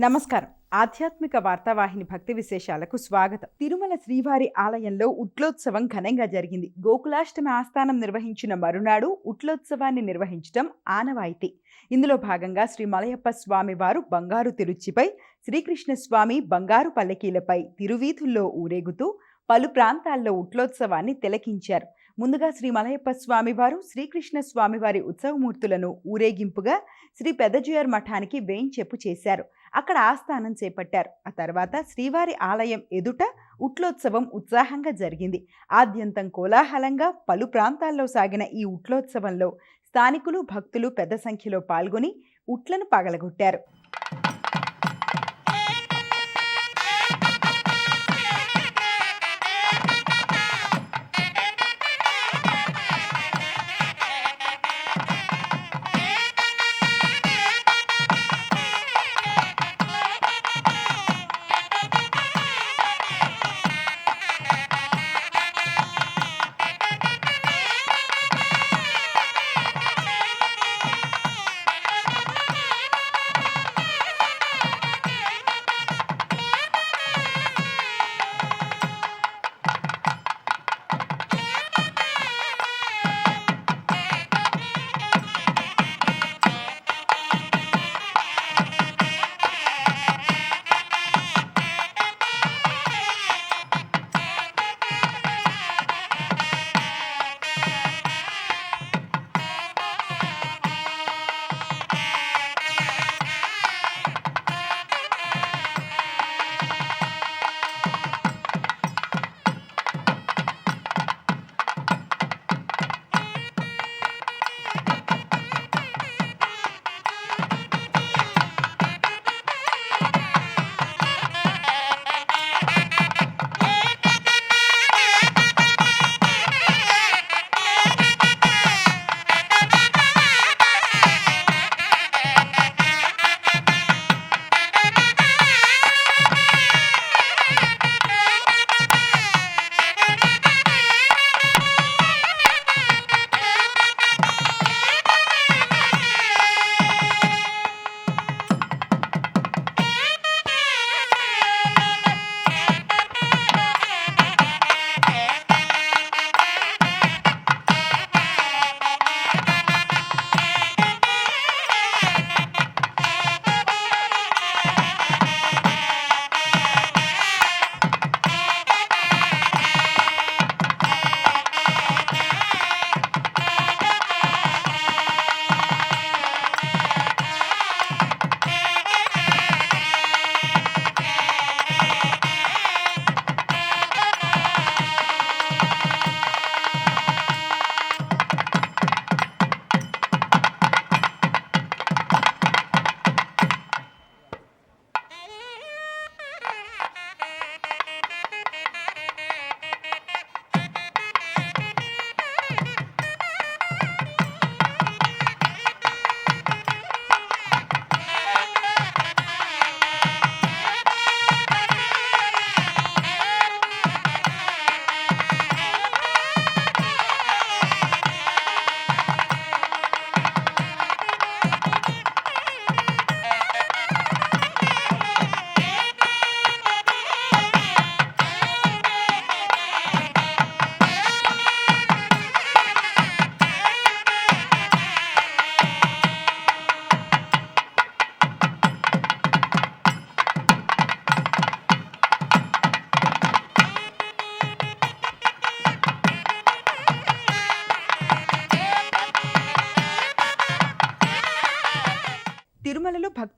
నమస్కారం. ఆధ్యాత్మిక వార్తావాహిని భక్తి విశేషాలకు స్వాగతం. తిరుమల శ్రీవారి ఆలయంలో ఉట్లోత్సవం ఘనంగా జరిగింది. గోకులాష్టమి ఆస్థానం నిర్వహించిన మరునాడు ఉట్లోత్సవాన్ని నిర్వహించడం ఆనవాయితీ. ఇందులో భాగంగా శ్రీ మలయప్ప స్వామి వారు బంగారు తిరుచిపై శ్రీకృష్ణ స్వామి బంగారు పల్లకీలపై తిరువీధుల్లో ఊరేగుతూ పలు ప్రాంతాల్లో ఉట్లోత్సవాన్ని తిలకించారు. ముందుగా శ్రీ మలయప్ప స్వామివారు శ్రీకృష్ణ స్వామివారి ఉత్సవమూర్తులను ఊరేగింపుగా శ్రీ పెదజుయర్ మఠానికి వేయించెప్పు చేశారు. అక్కడ ఆస్థానం చేపట్టారు. ఆ తర్వాత శ్రీవారి ఆలయం ఎదుట ఉట్లోత్సవం ఉత్సాహంగా జరిగింది. ఆద్యంతం కోలాహలంగా పలు ప్రాంతాల్లో సాగిన ఈ ఉట్లోత్సవంలో స్థానికులు భక్తులు పెద్ద సంఖ్యలో పాల్గొని ఉట్లను పగలగొట్టారు.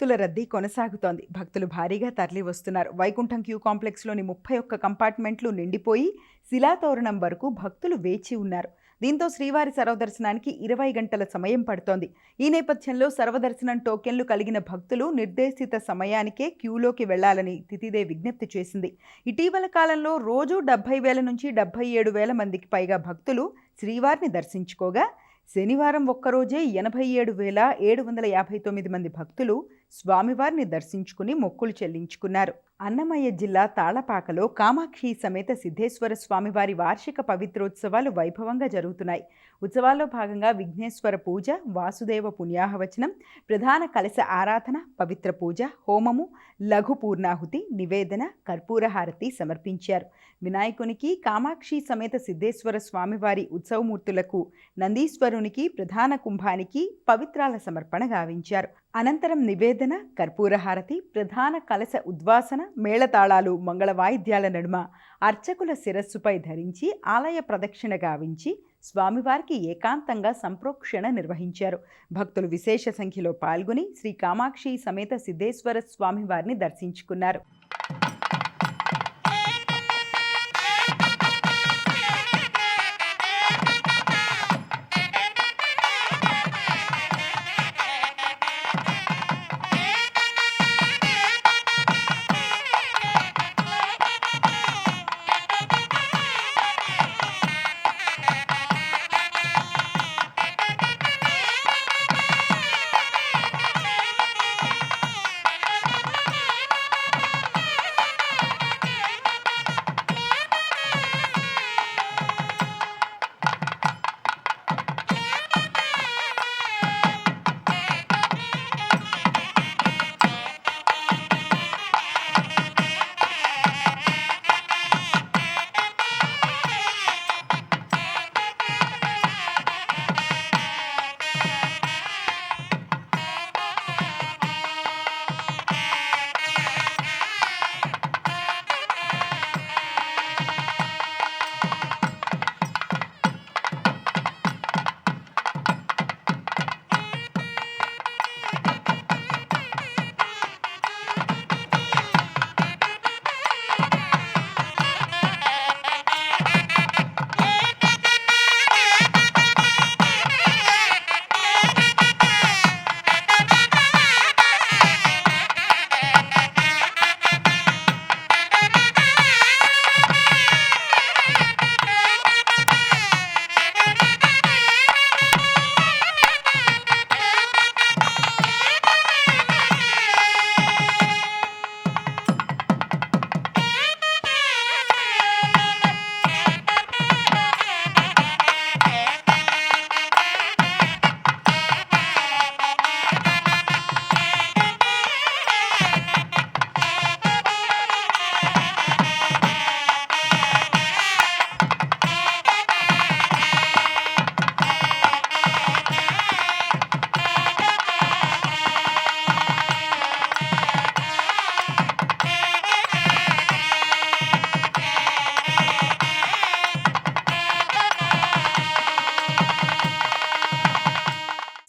భక్తుల రద్దీ కొనసాగుతోంది. భక్తులు భారీగా తరలి వస్తున్నారు వైకుంఠం క్యూ కాంప్లెక్స్లోని ముప్పై ఒక్క కంపార్ట్మెంట్లు నిండిపోయి శిలాతోరణం వరకు భక్తులు వేచి ఉన్నారు. దీంతో శ్రీవారి సర్వదర్శనానికి ఇరవై గంటల సమయం పడుతోంది. ఈ నేపథ్యంలో సర్వదర్శనం టోకెన్లు కలిగిన భక్తులు నిర్దేశిత సమయానికే క్యూలోకి వెళ్ళాలని తితిదే విజ్ఞప్తి చేసింది. ఇటీవల కాలంలో రోజు డెబ్బై వేల నుంచి డెబ్బై ఏడు వేల మందికి పైగా భక్తులు శ్రీవారిని దర్శించుకోగా శనివారం ఒక్కరోజే ఎనభై ఏడు వేల ఏడు వందల యాభై తొమ్మిది మంది భక్తులు స్వామివారిని దర్శించుకుని మొక్కులు చెల్లించుకున్నారు. అన్నమయ్య జిల్లా తాళపాకలో కామాక్షి సమేత సిద్ధేశ్వర స్వామివారి వార్షిక పవిత్రోత్సవాలు వైభవంగా జరుగుతున్నాయి. ఉత్సవాల్లో భాగంగా విఘ్నేశ్వర పూజ వాసుదేవ పుణ్యాహవచనం ప్రధాన కలశ ఆరాధన పవిత్ర పూజ హోమము లఘు పూర్ణాహుతి నివేదన కర్పూరహారతి సమర్పించారు. వినాయకునికి కామాక్షి సమేత సిద్ధేశ్వర స్వామివారి ఉత్సవమూర్తులకు నందీశ్వరునికి ప్రధాన కుంభానికి పవిత్రాల సమర్పణ గావించారు. అనంతరం నివేదన కర్పూరహారతి ప్రధాన కలశ ఉద్వాసన మేళతాళాలు మంగళ వాయిద్యాల నడుమ అర్చకుల శిరస్సుపై ధరించి ఆలయ ప్రదక్షిణ గావించి స్వామివారికి ఏకాంతంగా సంప్రోక్షణ నిర్వహించారు. భక్తులు విశేష సంఖ్యలో పాల్గొని శ్రీ కామాక్షి సమేత సిద్ధేశ్వర స్వామివారిని దర్శించుకున్నారు.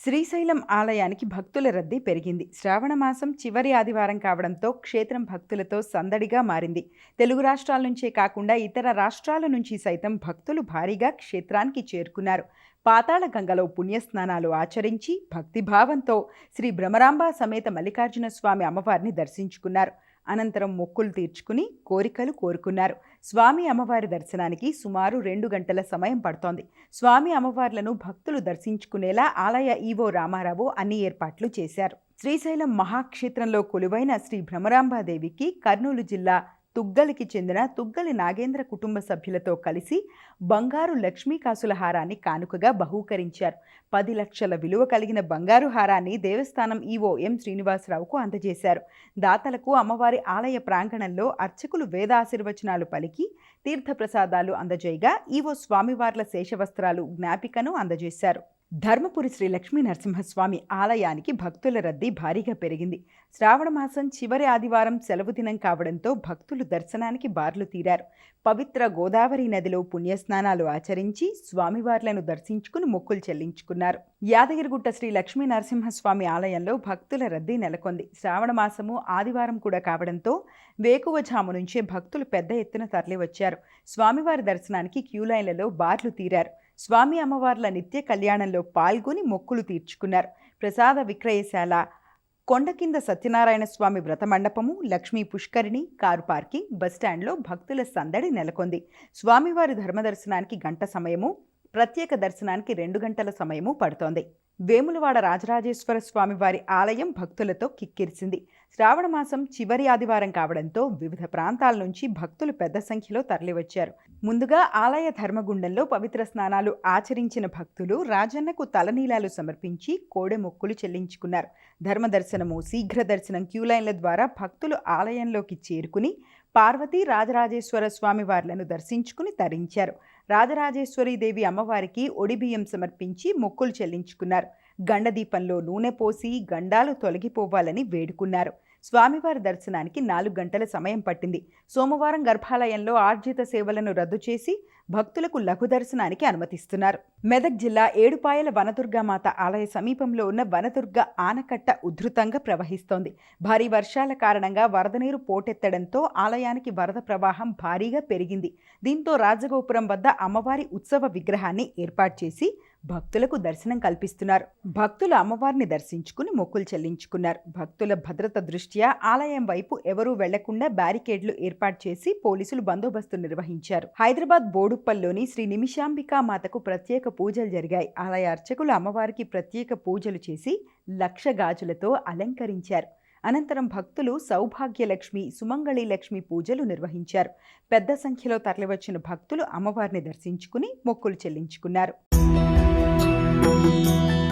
శ్రీశైలం ఆలయానికి భక్తుల రద్దీ పెరిగింది. శ్రావణ మాసం చివరి ఆదివారం కావడంతో క్షేత్రం భక్తులతో సందడిగా మారింది. తెలుగు రాష్ట్రాల నుంచే కాకుండా ఇతర రాష్ట్రాల నుంచి సైతం భక్తులు భారీగా క్షేత్రానికి చేరుకున్నారు. పాతాళ గంగలో పుణ్యస్నానాలు ఆచరించి భక్తిభావంతో శ్రీ భ్రమరాంబ సమేత మల్లికార్జున స్వామి అమ్మవారిని దర్శించుకున్నారు. అనంతరం మొక్కులు తీర్చుకుని కోరికలు కోరుకున్నారు. స్వామి అమ్మవారి దర్శనానికి సుమారు రెండు గంటల సమయం పడుతోంది. స్వామి అమ్మవార్లను భక్తులు దర్శించుకునేలా ఆలయ ఈవో రామారావు అన్ని ఏర్పాట్లు చేశారు. శ్రీశైలం మహాక్షేత్రంలో కొలువైన శ్రీ భ్రమరాంబాదేవికి కర్నూలు జిల్లా తుగ్గలికి చెందిన తుగ్గలి నాగేంద్ర కుటుంబ సభ్యులతో కలిసి బంగారు లక్ష్మీ కాసుల హారాన్ని కానుకగా బహూకరించారు. పది లక్షల విలువ కలిగిన బంగారు హారాన్ని దేవస్థానం ఈవో ఎం శ్రీనివాసరావుకు అందజేశారు. దాతలకు అమ్మవారి ఆలయ ప్రాంగణంలో అర్చకులు వేదాశీర్వచనాలు పలికి తీర్థప్రసాదాలు అందజేయగా ఈవో స్వామివార్ల శేషవస్త్రాలు జ్ఞాపికను అందజేశారు. ధర్మపురి శ్రీ లక్ష్మీ నరసింహస్వామి ఆలయానికి భక్తుల రద్దీ భారీగా పెరిగింది. శ్రావణ మాసం చివరి ఆదివారం సెలవు దినం కావడంతో భక్తులు దర్శనానికి బార్లు తీరారు. పవిత్ర గోదావరి నదిలో పుణ్యస్నానాలు ఆచరించి స్వామివార్లను దర్శించుకుని మొక్కులు చెల్లించుకున్నారు. యాదగిరిగుట్ట శ్రీ లక్ష్మీ నరసింహస్వామి ఆలయంలో భక్తుల రద్దీ నెలకొంది. శ్రావణ మాసము ఆదివారం కూడా కావడంతో వేకువజాము నుంచే భక్తులు పెద్ద ఎత్తున తరలివచ్చారు. స్వామివారి దర్శనానికి క్యూలైన్లలో బార్లు తీరారు. స్వామి అమ్మవార్ల నిత్య కళ్యాణంలో పాల్గొని మొక్కులు తీర్చుకున్నారు. ప్రసాద విక్రయశాల కొండ కింద సత్యనారాయణ స్వామి వ్రత మండపము లక్ష్మీ పుష్కరిణి కారు పార్కింగ్ బస్టాండ్లో భక్తుల సందడి నెలకొంది. స్వామివారి ధర్మదర్శనానికి గంట సమయము ప్రత్యేక దర్శనానికి రెండు గంటల సమయము పడుతోంది. వేములవాడ రాజరాజేశ్వర స్వామి వారి ఆలయం భక్తులతో కిక్కిరిసింది. శ్రావణ మాసం చివరి ఆదివారం కావడంతో వివిధ ప్రాంతాల నుంచి భక్తులు పెద్ద సంఖ్యలో తరలివచ్చారు. ముందుగా ఆలయ ధర్మగుండంలో పవిత్ర స్నానాలు ఆచరించిన భక్తులు రాజన్నకు తలనీలాలు సమర్పించి కోడె మొక్కులు చెల్లించుకున్నారు. ధర్మ దర్శనము శీఘ్ర దర్శనం క్యూలైన్ల ద్వారా భక్తులు ఆలయంలోకి చేరుకుని పార్వతీ రాజరాజేశ్వర స్వామి వార్లను దర్శించుకుని తరించారు. రాజరాజేశ్వరీదేవి అమ్మవారికి ఒడిబియ్యం సమర్పించి మొక్కులు చెల్లించుకున్నారు. గండదీపంలో నూనె పోసి గండాలు తొలగిపోవాలని వేడుకున్నారు. స్వామివారి దర్శనానికి నాలుగు గంటల సమయం పట్టింది. సోమవారం గర్భాలయంలో ఆర్జిత సేవలను రద్దు చేసి భక్తులకు లఘు దర్శనానికి అనుమతిస్తున్నారు. మెదక్ జిల్లా ఏడుపాయల వనదుర్గామాత ఆలయ సమీపంలో ఉన్న వనదుర్గ ఆనకట్ట ఉధృతంగా ప్రవహిస్తోంది. భారీ వర్షాల కారణంగా వరద నీరు పోటెత్తడంతో ఆలయానికి వరద ప్రవాహం భారీగా పెరిగింది. దీంతో రాజగోపురం వద్ద అమ్మవారి ఉత్సవ విగ్రహాన్ని ఏర్పాటు చేసి భక్తులకు దర్శనం కల్పిస్తున్నారు. భక్తులు అమ్మవారిని దర్శించుకుని మొక్కులు చెల్లించుకున్నారు. భక్తుల భద్రత దృష్ట్యా ఆలయం వైపు ఎవరూ వెళ్ళకుండా బ్యారికేడ్లు ఏర్పాటు చేసి పోలీసులు బందోబస్తు నిర్వహించారు. హైదరాబాద్ బోడుప్పల్లోని శ్రీ నిమిషాంబికా మాతకు ప్రత్యేక పూజలు జరిగాయి. ఆలయ అర్చకులు అమ్మవారికి ప్రత్యేక పూజలు చేసి లక్ష గాజులతో అలంకరించారు. అనంతరం భక్తులు సౌభాగ్యలక్ష్మి సుమంగళి లక్ష్మి పూజలు నిర్వహించారు. పెద్ద సంఖ్యలో తరలివచ్చిన భక్తులు అమ్మవారిని దర్శించుకుని మొక్కులు చెల్లించుకున్నారు. Música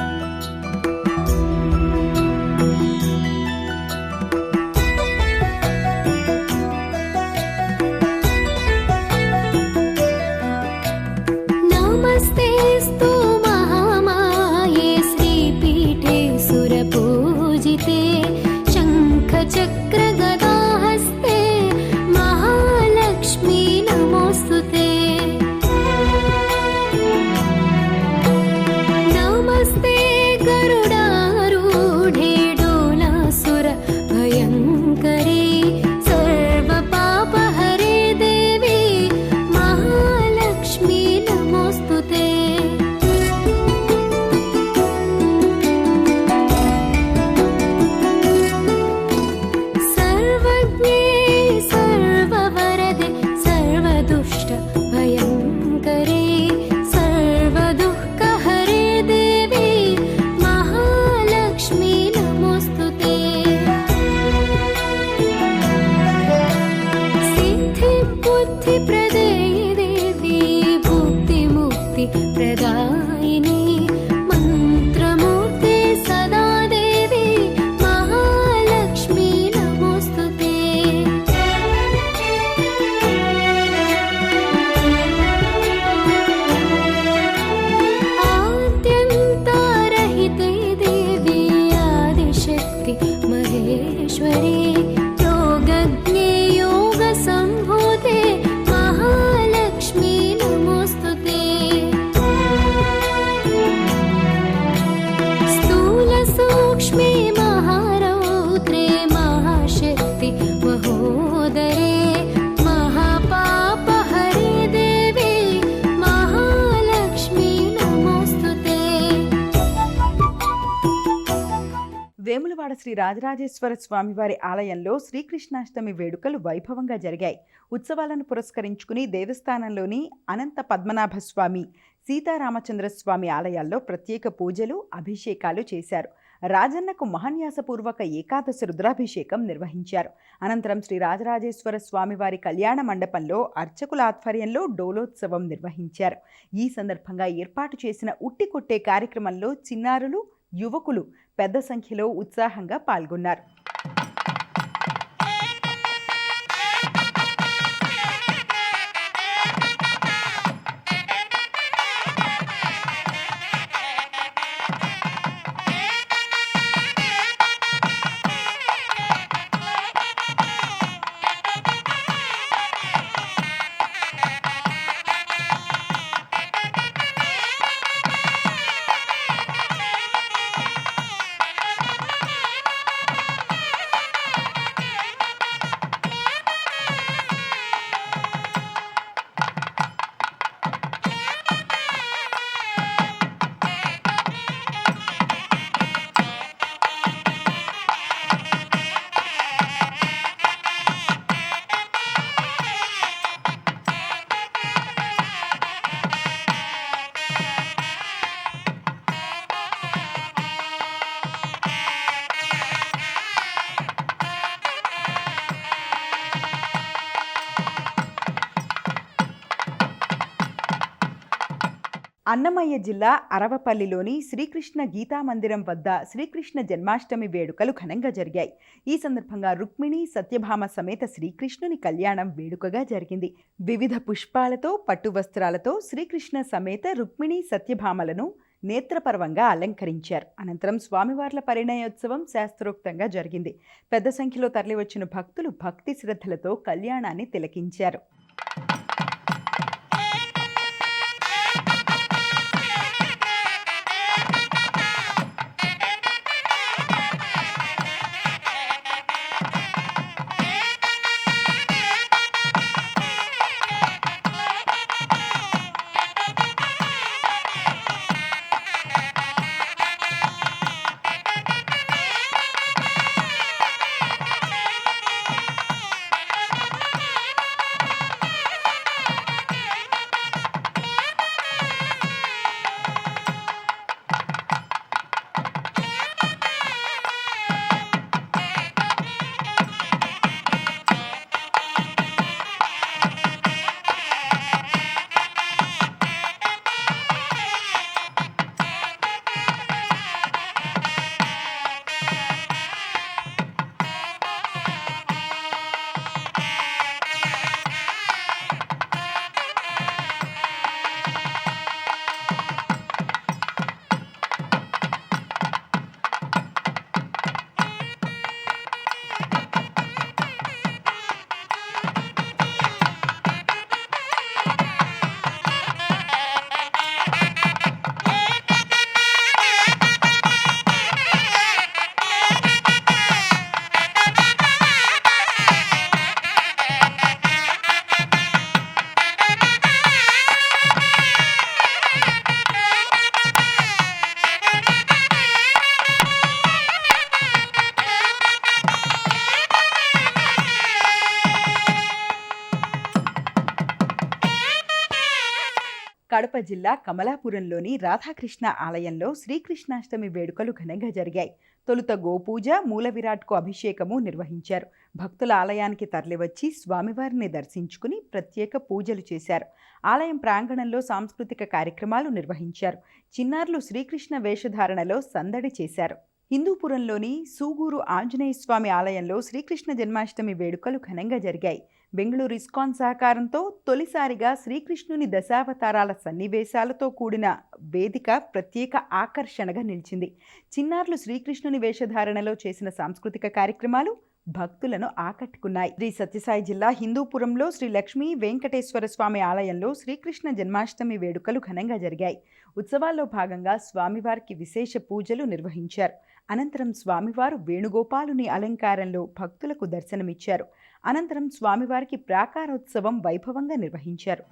महेश्वरी శ్రీ రాజరాజేశ్వర స్వామివారి ఆలయంలో శ్రీకృష్ణాష్టమి వేడుకలు వైభవంగా జరిగాయి. ఉత్సవాలను పురస్కరించుకుని దేవస్థానంలోని అనంత పద్మనాభ స్వామి సీతారామచంద్ర స్వామి ఆలయాల్లో ప్రత్యేక పూజలు అభిషేకాలు చేశారు. రాజన్నకు మహాన్యాసపూర్వక ఏకాదశి రుద్రాభిషేకం నిర్వహించారు. అనంతరం శ్రీ రాజరాజేశ్వర స్వామివారి కళ్యాణ మండపంలో అర్చకుల ఆధ్వర్యంలో డోలోత్సవం నిర్వహించారు. ఈ సందర్భంగా ఏర్పాటు చేసిన ఉట్టి కొట్టే కార్యక్రమంలో చిన్నారులు యువకులు పెద్ద సంఖ్యలో ఉత్సాహంగా పాల్గొన్నారు. అన్నమయ్య జిల్లా అరవపల్లిలోని శ్రీకృష్ణ గీతా మందిరం వద్ద శ్రీకృష్ణ జన్మాష్టమి వేడుకలు ఘనంగా జరిగాయి. ఈ సందర్భంగా రుక్మిణి సత్యభామ సమేత శ్రీకృష్ణుని కళ్యాణం వేడుకగా జరిగింది. వివిధ పుష్పాలతో పట్టు వస్త్రాలతో శ్రీకృష్ణ సమేత రుక్మిణి సత్యభామలను నేత్రపర్వంగా అలంకరించారు. అనంతరం స్వామివార్ల పరిణయోత్సవం శాస్త్రోక్తంగా జరిగింది. పెద్ద సంఖ్యలో తరలివచ్చిన భక్తులు భక్తి శ్రద్ధలతో కళ్యాణాన్ని తిలకించారు. జిల్లా కమలాపురంలోని రాధాకృష్ణ ఆలయంలో శ్రీకృష్ణాష్టమి వేడుకలు ఘనంగా జరిగాయి. తొలుత గోపూజ మూల విరాట్కు అభిషేకము నిర్వహించారు. భక్తుల ఆలయానికి తరలివచ్చి స్వామివారిని దర్శించుకుని ప్రత్యేక పూజలు చేశారు. ఆలయం ప్రాంగణంలో సాంస్కృతిక కార్యక్రమాలు నిర్వహించారు. చిన్నారులు శ్రీకృష్ణ వేషధారణలో సందడి చేశారు. హిందూపురంలోని సూగూరు ఆంజనేయ స్వామి ఆలయంలో శ్రీకృష్ణ జన్మాష్టమి వేడుకలు ఘనంగా జరిగాయి. బెంగళూరు ఇస్కాన్ సహకారంతో తొలిసారిగా శ్రీకృష్ణుని దశావతారాల సన్నివేశాలతో కూడిన వేదిక ప్రత్యేక ఆకర్షణగా నిలిచింది. చిన్నారులు శ్రీకృష్ణుని వేషధారణలో చేసిన సాంస్కృతిక కార్యక్రమాలు భక్తులను ఆకట్టుకున్నాయి. శ్రీ సత్యసాయి జిల్లా హిందూపురంలో శ్రీ లక్ష్మీ వెంకటేశ్వర స్వామి ఆలయంలో శ్రీకృష్ణ జన్మాష్టమి వేడుకలు ఘనంగా జరిగాయి. ఉత్సవాల్లో భాగంగా స్వామివారికి విశేష పూజలు నిర్వహించారు. అనంతరం స్వామివారు వేణుగోపాలుని అలంకారంలో భక్తులకు దర్శనమిచ్చారు. అనంతరం స్వామివారికి ప్రాకారోత్సవం వైభవంగా నిర్వహించారు.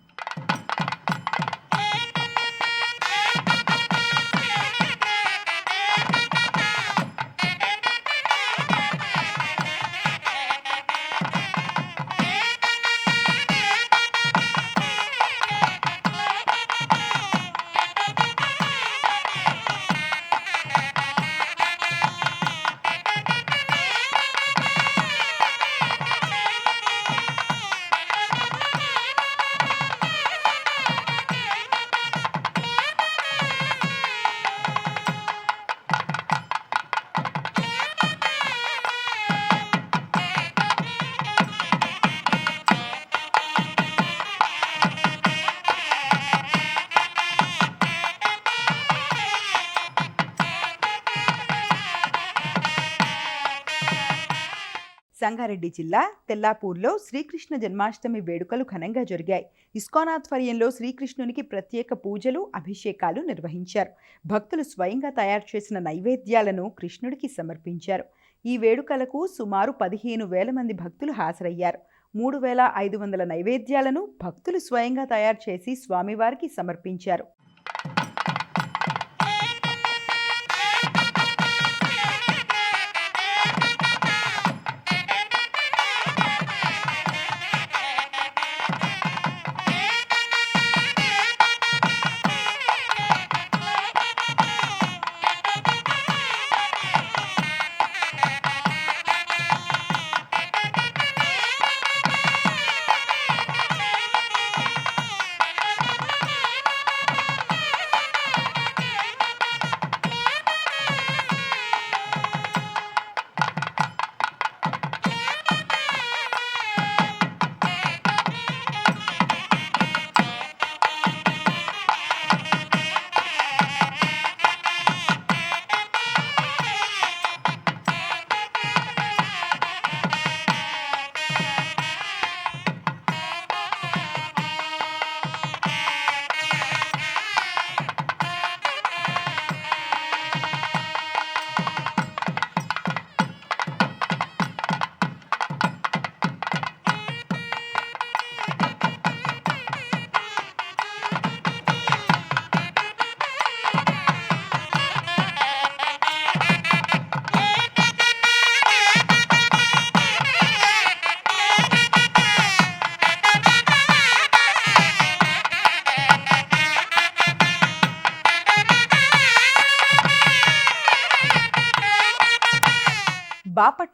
సంగారెడ్డి జిల్లా తెల్లాపూర్లో శ్రీకృష్ణ జన్మాష్టమి వేడుకలు ఘనంగా జరిగాయి. ఇస్కాన్ ఆధ్వర్యంలో శ్రీకృష్ణునికి ప్రత్యేక పూజలు అభిషేకాలు నిర్వహించారు. భక్తులు స్వయంగా తయారు చేసిన నైవేద్యాలను కృష్ణుడికి సమర్పించారు. ఈ వేడుకలకు సుమారు పదిహేను వేల మంది భక్తులు హాజరయ్యారు. మూడు వేల ఐదు వందల నైవేద్యాలను భక్తులు స్వయంగా తయారు చేసి స్వామివారికి సమర్పించారు.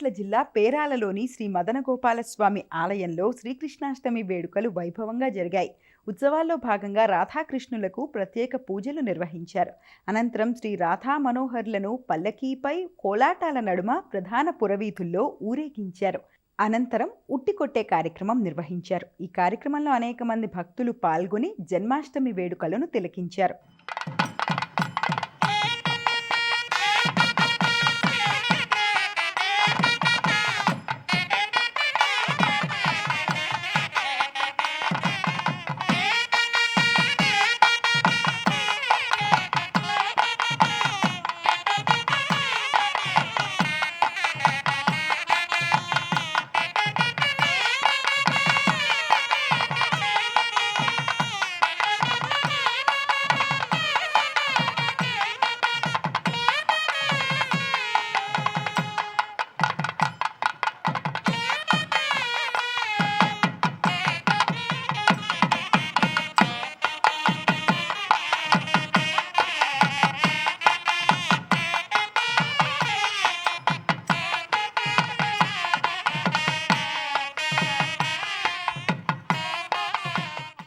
బాపట్ల జిల్లా పేరాలలోని శ్రీ మదనగోపాలస్వామి ఆలయంలో శ్రీకృష్ణాష్టమి వేడుకలు వైభవంగా జరిగాయి. ఉత్సవాల్లో భాగంగా రాధాకృష్ణులకు ప్రత్యేక పూజలు నిర్వహించారు. అనంతరం శ్రీ రాధా మనోహర్లను పల్లకీపై కోలాటాల నడుమ ప్రధాన పురవీధుల్లో ఊరేగించారు. అనంతరం ఉట్టికొట్టే కార్యక్రమం నిర్వహించారు. ఈ కార్యక్రమంలో అనేక మంది భక్తులు పాల్గొని జన్మాష్టమి వేడుకలను తిలకించారు.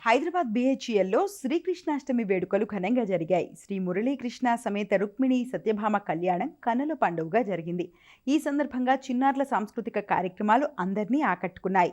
హైదరాబాద్ బిహెచ్ఎల్లో శ్రీకృష్ణాష్టమి వేడుకలు ఘనంగా జరిగాయి. శ్రీ మురళీకృష్ణ సమేత రుక్మిణి సత్యభామ కళ్యాణం కనుల పండుగగా జరిగింది. ఈ సందర్భంగా చిన్నారుల సాంస్కృతిక కార్యక్రమాలు అందరినీ ఆకట్టుకున్నాయి.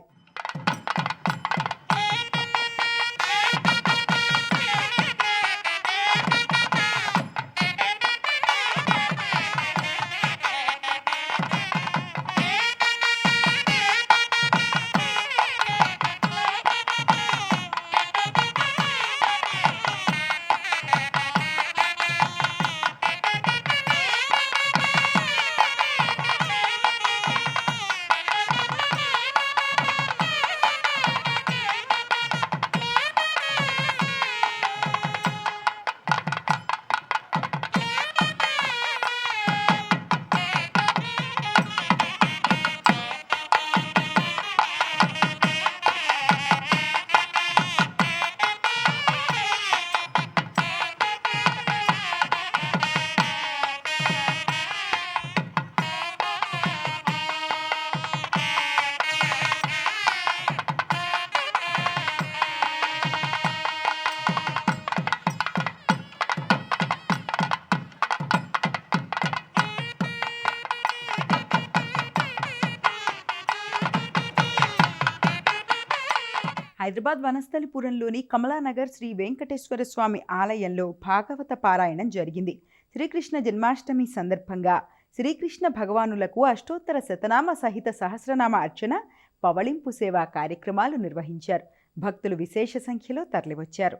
హైదరాబాద్ వనస్థలిపురంలోని కమలానగర్ శ్రీ వెంకటేశ్వర స్వామి ఆలయంలో భాగవత పారాయణం జరిగింది. శ్రీకృష్ణ జన్మాష్టమి సందర్భంగా శ్రీకృష్ణ భగవానులకు అష్టోత్తర శతనామ సహిత సహస్రనామ అర్చన పవళింపు సేవా కార్యక్రమాలు నిర్వహించారు. భక్తులు విశేష సంఖ్యలో తరలివచ్చారు.